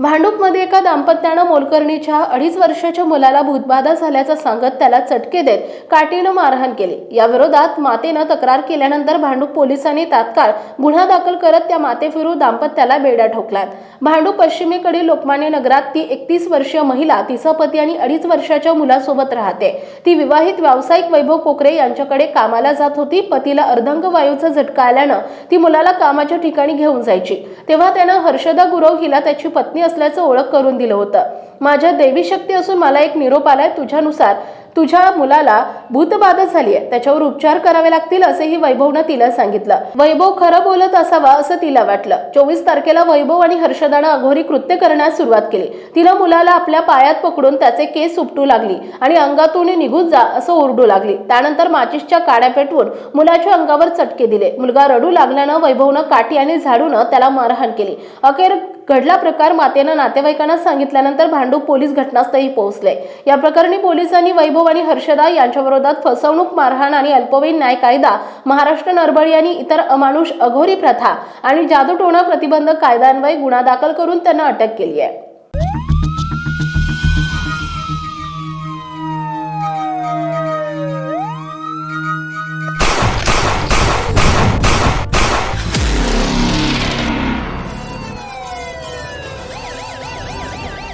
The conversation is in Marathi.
भांडूपमध्ये एका दाम्पत्यानं मोलकर्णीच्या अडीच वर्षाच्या मुलाला भूतबाधा झाल्याचं सांगत त्याला चटके देत काठीनं मारहाण केली. या विरोधात मातेनं तक्रार केल्यानंतर भांडूप पोलिसांनी तात्काळ गुन्हा दाखल करत त्या मातेफिरू दाम्पत्याला बेड्या ठोकल्यात. भांडूप पश्चिमेकडील लोकमान्य नगरात ती एकतीस वर्षीय महिला तिचा पती आणि अडीच वर्षाच्या मुलासोबत राहते. ती विवाहित व्यावसायिक वैभव कोकरे यांच्याकडे कामाला जात होती. पतीला अर्धंग वायूचा झटका आल्यानं ती मुलाला कामाच्या ठिकाणी घेऊन जायची. तेव्हा त्यानं हर्षदा गुरव हिला त्याची पत्नी असल्याचं ओळख करून दिलं होतं. माझ्या देवी शक्ती असून मला एक निरोप आलाय तुझ्यानुसार. तुझ्या मुलाला भूतबाधा झाली आहे त्याच्यावर उपचार करावे लागतील असेही वैभवनं तिला सांगितलं. वैभव खरं बोलत असावा असं तिला वाटलं. चोवीस तारखेला वैभव आणि हर्षदानं अघोरी कृत्य करण्यास सुरुवात केली. तिनं मुलाला आपल्या पायात पकडून त्याचे केस उपटू लागली आणि अंगातून निघून जा असं ओरडू लागली. त्यानंतर माचिसच्या काड्या पेटवून मुलाच्या अंगावर चटके दिले. मुलगा रडू लागल्यानं वैभवनं काठी आणि झाडूनं त्याला मारहाण केली. अखेर घडला प्रकार मातेनं नातेवाईकांना सांगितल्यानंतर भांडूप पोलीस घटनास्थळी पोहोचले. या प्रकरणी पोलिसांनी वैभव आणि हर्षदा यांच्या विरोधात फसवणूक मारहाण आणि अल्पवयीन न्याय कायदा महाराष्ट्र नरबळी आणि इतर अमानुष अघोरी प्रथा आणि जादूटोणा प्रतिबंधक कायद्यान्वये गुन्हा दाखल करून त्यांना अटक केली आहे.